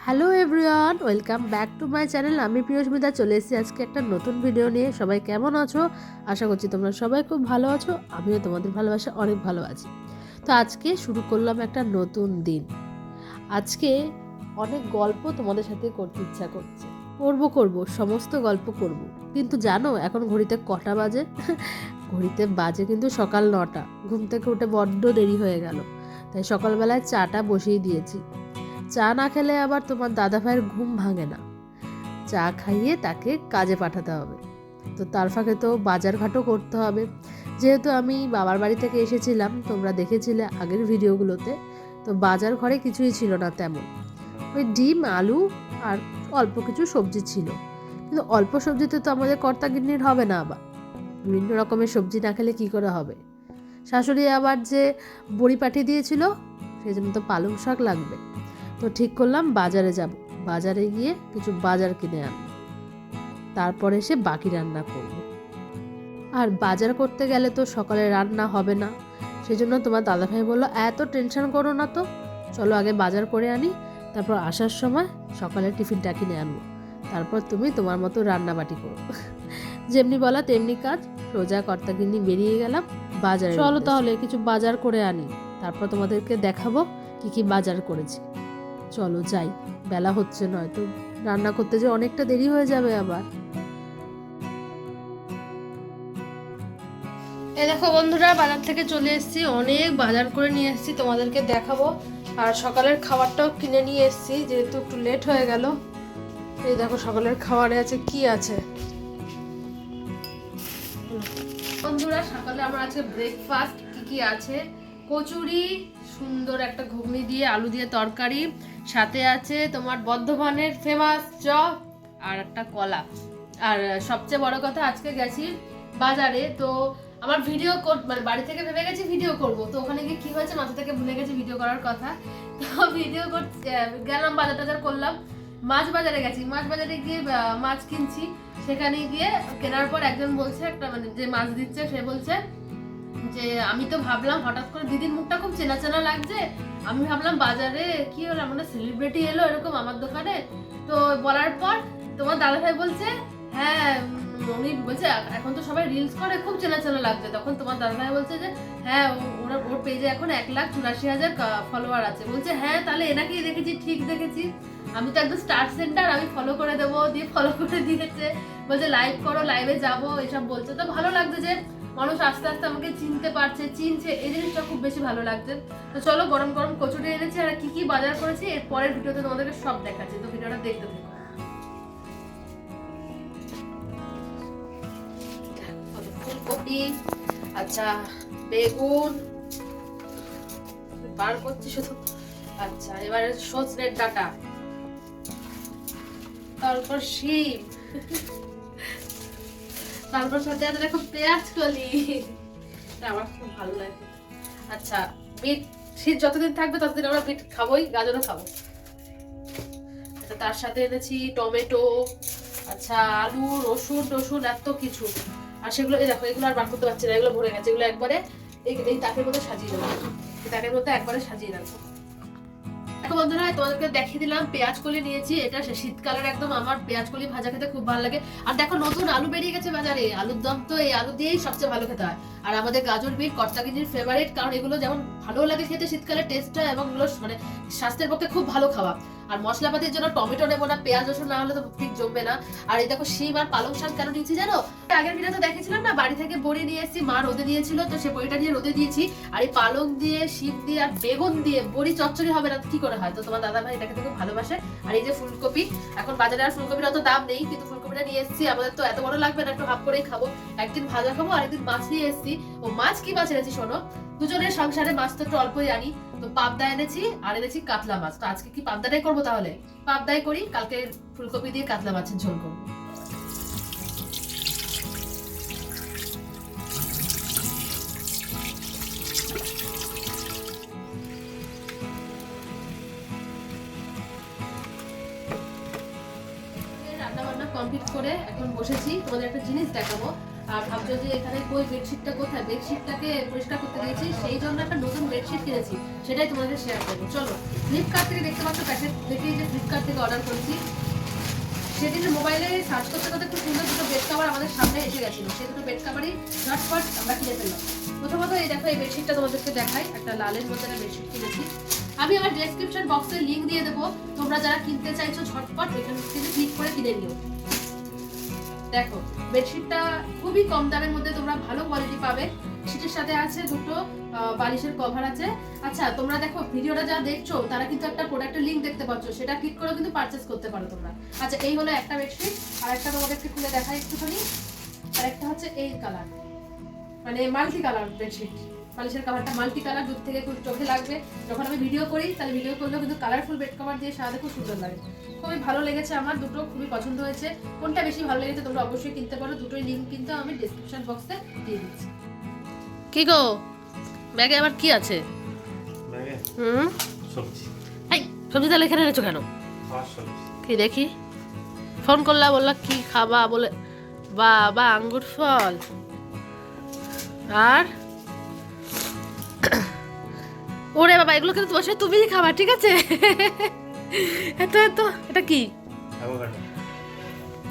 Hello everyone welcome back to my channel আমি প্রিয়স্মিতা, চলে এসেছি আজকে একটা নতুন ভিডিও নিয়ে। সবাই কেমন আছো? আশা করছি তোমরা সবাই খুব ভালো আছো। আমিও তোমাদের ভালোবাসা অনেক ভালো আছি। তো আজকে শুরু করলাম একটা নতুন দিন। আজকে অনেক গল্প তোমাদের সাথে করতে ইচ্ছা করছে। করব করব, সমস্ত গল্প করব। কিন্তু জানো, এখন ঘড়িতে কটা বাজে? ঘড়িতে বাজে কিন্তু সকাল নটা। ঘুম থেকে উঠে বড্ড দেরি হয়ে গেল। তাই সকালবেলায় চাটা বসিয়ে দিয়েছি। চা না খেলে আবার তোমার দাদা ভাইয়ের ঘুম ভাঙে না। চা খাইয়ে তাকে কাজে পাঠাতে হবে। তো তার ফাঁকে তো বাজার ঘাটও করতে হবে। যেহেতু আমি বাবার বাড়ি থেকে এসেছিলাম, তোমরা দেখেছিলে আগের ভিডিওগুলোতে, তো বাজার ঘরে কিছুই ছিল না তেমন। ওই ডিম, আলু আর অল্প কিছু সবজি ছিল। কিন্তু অল্প সবজিতে তো আমাদের কর্তাগিন্নির হবে না আবার। বিভিন্ন রকমের সবজি না খেলে কী করে হবে? শাশুড়ি আবার যে বড়ি পাঠিয়ে দিয়েছিল সেই জন্য তো পালং শাক লাগবে। তো ঠিক করলাম বাজারে যাব। বাজারে গিয়ে কিছু বাজার কিনে আনব। তারপরে এসে বাকি রান্না করব। আর বাজার করতে গেলে তো সকালে রান্না হবে না। সেজন্য তোমার দাদাভাই বলল এত টেনশন করো না তো। চলো আগে বাজার করে আনি তারপর আসার সময় সকালে টিফিনটা কিনে আনব। তারপর তুমি তোমার মতো রান্না বাটি করো। যেমনি বলা তেমনি কাজ। সোজা কর্তাগিন্নি বেরিয়ে গেলাম বাজারে চলো তাহলে কিছু বাজার করে আনি। তারপর তোমাদেরকে দেখাবো কি কি বাজার করেছি। চলো যাই। বেলা হচ্ছে নয়তো রান্না করতে যে অনেকটা দেরি হয়ে যাবে আবার। এই দেখো বন্ধুরা, বাজার থেকে চলে এসেছি। অনেক বাজার করে নিয়ে এসেছি, তোমাদেরকে দেখাবো। আর সকালের খাবারটাও কিনে নিয়ে এসেছি, যেহেতু একটু লেট হয়ে গেল। এই দেখো সকালের খাবারে আছে, কি আছে? বন্ধুরা, সকালে আমার আজকে ব্রেকফাস্ট কি কি আছে? কচুরি, সুন্দর একটা ঘুগনি দিয়ে আলু দিয়ে তরকারি। সাথে আছে তোমার বর্ধমানের ফেমাস চপ আর একটা কলা। আর সবচেয়ে বড় কথা, আজকে গেছি বাজারে, তো আমার ভিডিও মানে বাড়ি থেকে ভেবে গেছি ভিডিও করব। তো ওখানে গিয়ে কি হয়েছে মাথা থেকে ভুলে গেছি ভিডিও করার কথা। তো ভিডিও করতে গেলাম বাজার টাজার করলাম। মাছ বাজারে গেছি। মাছ বাজারে গিয়ে মাছ কিনছি। সেখানে গিয়ে কেনার পর একজন বলছে একটা মানে যে মাছ দিচ্ছে, সে বলছে যে আমি তো ভাবলাম হঠাৎ করে দিদির মুখটা খুব চেনা চেনা লাগছে। আমি ভাবলাম বাজারে কি হলো মানে সেলিব্রিটি এলো এরকম আমার দোকানে। তো বলার পর তোমার দাদা ভাই বলছে হ্যাঁ উনি বলছে, এখন তো সবাই রিলস করে, খুব চেনা চেনা লাগছে। তখন তোমার দাদা ভাই বলছে যে হ্যাঁ ওরা, ওর পেজে এখন এক লাখ চুরাশি হাজার ফলোয়ার আছে। বলছে হ্যাঁ তাহলে এনাকেই দেখেছি, ঠিক দেখেছি। আমি তো একদম স্টার সেন্টার আমি ফলো করে দেবো, দিয়ে ফলো করে দিয়েছে। বলছে লাইভ করো লাইভে যাব। এসব বলছে। তো ভালো লাগছে যে মানুষ আস্তে আস্তে আমাকে চিনতে পারছে, চিনছে, এই জিনিসটা খুব বেশি ভালো লাগছে। তো চলো গরম গরম কচুরি এনেছি আর কি কি বাজার করেছি, এর পরের ভিডিওতে তোমাদেরকে সব দেখাচ্ছি। তো ভিডিওটা দেখতে থাকো। ফুলকপি আচ্ছা বেগুন, বার করছি শুধু। আচ্ছা এবারে সজনের ডাটা। তারপর শিম। তারপর সাথে আছে দেখো পেঁয়াজ কলি। আমার খুব ভালো লাগে। আচ্ছা বিট শীত যতদিন থাকবে ততদিন আমরা বিট খাবোই, গাজরও খাব। আচ্ছা তার সাথে এনেছি টমেটো আচ্ছা আলু, রসুন, টসুন, এত কিছু। আর সেগুলো, এই দেখো, এগুলো আর বার করতে পারছি না, এগুলো ভরে গেছে, এগুলো একবারে এই তাকের মধ্যে সাজিয়ে দেবো তাকের মধ্যে একবারে সাজিয়ে রাখব। দেখো বন্ধুরা তোমাদেরকে দেখিয়ে দিলাম, পেঁয়াজ কলি নিয়েছি, এটা শীতকালের একদম আমার পেঁয়াজ কলি ভাজা খেতে খুব ভালো লাগে। আর দেখো নতুন আলু বেরিয়ে গেছে বাজারে, আলুর দম তো এই আলু দিয়েই সবচেয়ে ভালো খেতে হয়। আর আমাদের গাজর বিট কর্তাগিনির ফেভারিট কারণ এগুলো যেমন ভালো লাগে খেতে শীতকালে টেস্টটা এবং এগুলো মানে স্বাস্থ্যের পক্ষে খুব ভালো খাওয়া আর মশলাপাতির জন্য টমেটো নেব না, পেঁয়াজ রসুন না হলে তো ঠিক জমবে না। আর এই দেখো শিম আর পালং শাক কেন নিয়েছি জানো? আগের ভিডিওতে দেখেছিলাম না, বাড়ি থেকে বড়ি নিয়ে এসেছি, মা রোদে দিয়েছিল, তো সে বড়িটা নিয়ে রোদে দিয়েছি। আর এই পালং দিয়ে, শিম দিয়ে আর বেগুন দিয়ে, বড়ি চচ্চড়ি হবে না, কি করে হয়? তো তোমার দাদা ভাই এটাকে খুব ভালোবাসে। আর এই যে ফুলকপি, এখন বাজারে আর ফুলকপির অত দাম নেই, কিন্তু ফুলকপিটা নিয়ে এসেছি, আমাদের তো এত বড় লাগবে না, একটু হাফ করেই খাব। একদিন ভাজা খাব আর একদিন মাছ নিয়ে এসেছি। ও, মাছ কি মাছ এনেছি শোনো? দুজনের সংসারে মাছ তো একটু অল্পই আনি। তো পাবদা এনেছি আর এনেছি কাতলা মাছ। তো আজকে কি পাবদাটাই করব তাহলে? পাবদাই করি, কালকে ফুলকপি দিয়ে কাতলা মাছের ঝোল করব। কমপ্লিট করে এখন বসেছি, তোমাদের একটা জিনিস দেখাবো। আর ভাবছ যে এখানে কই বেডশিটটা কোথায়? বেডশিটটাকে পরিষ্কার করতে গেছি সেই জন্য একটা নতুন বেডশিট কিনেছি, সেটাই তোমাদের শেয়ার করব। চলো ফ্লিপকার্ট থেকে দেখতে পাচ্ছ প্যাকেট দেখি যে ফ্লিপকার্ট থেকে অর্ডার করেছি। সেদিন মোবাইলে সার্চ করতে করতে খুব সুন্দর দুটো বেড কাভার আমাদের সামনে এসে গেছিল। সেই দুটো বেড কাভারই ঝটপট আমরা কিনে ফেললাম। প্রথমত এই দেখো, এই বেডশিটটা তোমাদেরকে দেখাই, একটা লালের মধ্যে একটা বেডশিট কিনেছি। আমি আমার ডেসক্রিপশন বক্সে লিংক দিয়ে দেবো, তোমরা যারা কিনতে চাইছো ঝটপট এখান থেকে ক্লিক করে কিনে নিও। দেখো, বেডশিটটা খুবই কম দামের মধ্যে তোমরা ভালো কোয়ালিটি পাবে। শীতের সাথে আছে দুটো বালিশের কভার আছে। আচ্ছা তোমরা দেখো, ভিডিওটা যা দেখছ, তারা কিন্তু একটা প্রোডাক্টের লিঙ্ক দেখতে পাচ্ছ। সেটা ক্লিক করে কিন্তু পারচেস করতে পারো তোমরা। আচ্ছা এই হলো একটা বেডশিট আর একটা তোমাদেরকে খুলে দেখাই একটুখানি। আর একটা হচ্ছে এই কালার মানে মাল্টি কালার বেডশিট বালিশের কাভারটা মাল্টি কালার দূর থেকে খুব চোখে লাগবে। যখন আমি ভিডিও করি তাহলে ভিডিও করলেও কিন্তু কালারফুল বেড কভার দিয়ে সাজাতে খুব সুন্দর লাগে। খুবই ভালো লেগেছে আমার দুটো খুবই পছন্দ হয়েছে। কোনটা বেশি ভালো লেগেছে তোমরা অবশ্যই কিনতে পারো দুটোই লিঙ্ক কিন্তু আমি ডেসক্রিপশন বক্সে দিয়ে দিচ্ছি। কি গো? ব্যাগে আবার কি আছে? ব্যাগে? হুম? সবজি। এই সবজি তাহলে এখানে এনেছো কেন? কি দেখি? ফোন করলা বললা কি খাবা বলে বাবা আঙ্গুর ফল। আর? ওরে বাবা এগুলো কিন্তু বসে তুমিই খাবা ঠিক আছে? এত এত এটা কি?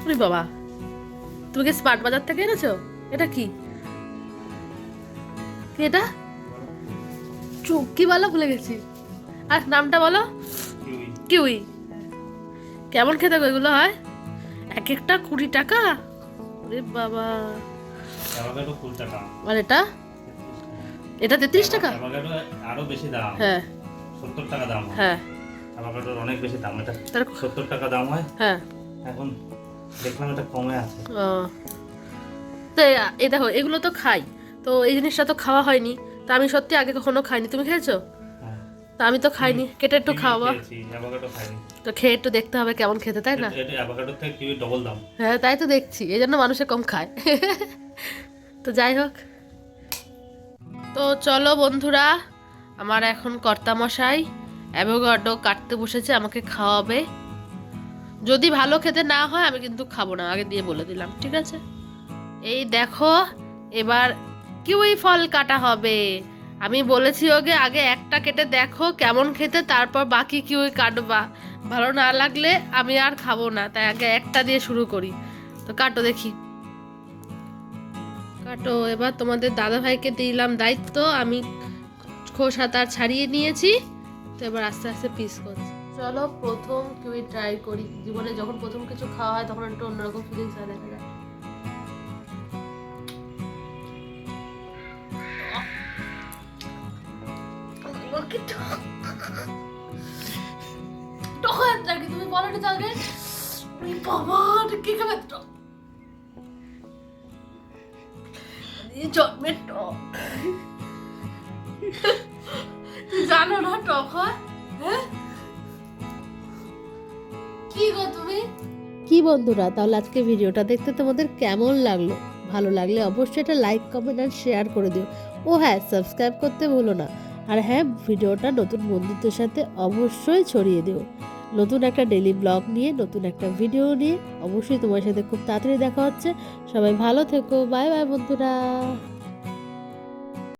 ওরে বাবা তুমি কি স্মার্ট বাজার থেকে এনেছো? এটা কি? কি এটা? কি বলো ভুলে গেছি। আর নামটা বলো? কিউই। কেমন খেতে গো এগুলো হয়? এক একটা কুড়ি টাকা? ওরে বাবা। অ্যাভোকাডো ফুল টাকা। আর এটা? এটা তেত্রিশ টাকা? অ্যাভোকাডো আরও বেশি দাম। হ্যাঁ। সত্তর টাকা দাম হ্যাঁ। অ্যাভোকাডোর অনেক বেশি দাম। এটা তার সত্তর টাকা দাম হয়। হ্যাঁ। এখন দেখলাম এটা কমে আছে। ও। তো এ- এ দেখো এগুলো তো খাই। তো এই জিনিসটা তো খাওয়া হয়নি। তা আমি সত্যি আগে কখনো খাইনি। তুমি খেয়েছো? হ্যাঁ। তা আমি তো খাইনি। কেটে একটু খাওয়া। খাইনি। তো খেয়ে একটু দেখতে হবে কেমন খেতে তাই না? এটা- এটা অ্যাভোকাডোর থেকে কিউই ডবল দাম। হ্যাঁ তাই তো দেখছি। এই জন্য মানুষে কম খায়। তো যাই হোক। তো চলো বন্ধুরা, আমার এখন কর্তামশাই অ্যাভোগাডো কাটতে বসেছে, আমাকে খাওয়াবে। যদি ভালো খেতে না হয়, আমি কিন্তু খাব না, আগে দিয়ে বলে দিলাম, ঠিক আছে? এই দেখো, এবার কিউই ফল কাটা হবে। আমি বলেছি ওকে, আগে একটা কেটে দেখো কেমন খেতে, তারপর বাকি কিউই কাটবা। ভালো না লাগলে আমি আর খাব না, তাই আগে একটা দিয়ে শুরু করি। তো কাটো দেখি। কাটো এবার তোমাদের দাদা ভাইকে দিলাম দায়িত্ব, আমি খোসা তার ছাড়িয়ে নিয়েছি, তো এবার আস্তে আস্তে পিস করছি চলো প্রথম কিউই ট্রাই করি, জীবনে যখন প্রথম কিছু খাওয়া হয় তখন একটু অন্যরকম ফিলিংস হয়, দেখা যায়? তুমি বলো ওরে বাবা কি খাবে? এই জন্মের টক। জানো না টক হয়? হ্যাঁ? কি গো তুমি? কি বন্ধুরা, তাহলে আজকে ভিডিওটা দেখতে তোমাদের কেমন লাগল? ভালো লাগলে অবশ্যই এটা লাইক কমেন্ট আর শেয়ার করে দিও। ও হ্যাঁ সাবস্ক্রাইব করতে ভুলো না। আর হ্যাঁ ভিডিওটা নতুন বন্ধুত্বের সাথে অবশ্যই ছড়িয়ে দিও। নতুন একটা ডেলি ব্লগ নিয়ে, নতুন একটা ভিডিও নিয়ে। অবশ্যই তোমার সাথে খুব তাড়াতাড়ি দেখা হচ্ছে। সবাই ভালো থেকো। বাই বাই বন্ধুরা।